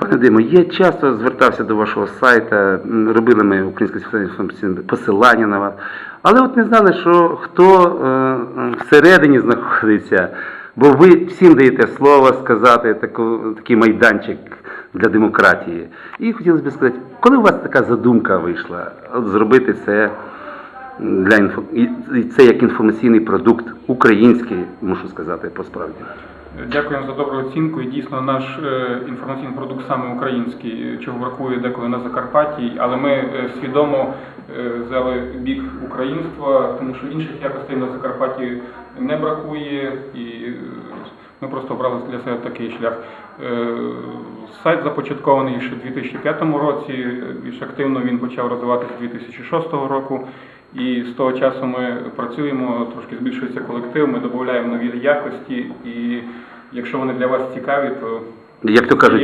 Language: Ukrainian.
Пане я часто звертався до вашого сайту, робили ми українське посилання на вас, але от не знали, що хто е, всередині знаходиться, бо ви всім даєте слово сказати, таку, такий майданчик для демократії. І хотілося б сказати, коли у вас така задумка вийшла, от зробити це для інфо... і це як інформаційний продукт український, мушу сказати по справді. Дякуємо за добру оцінку. І дійсно наш е, інформаційний продукт саме український, чого бракує деколи на Закарпатті, але ми е, свідомо е, взяли бік українства, тому що інших якостей на Закарпатті не бракує, і ми просто обрали для себе такий шлях. Е, Сайт започаткований ще у 2005 році. Більш активно він почав розвиватися 2006 року. І з того часу ми працюємо, трошки збільшується колектив, ми додаємо нові якості, і якщо вони для вас цікаві, то Як то кажуть,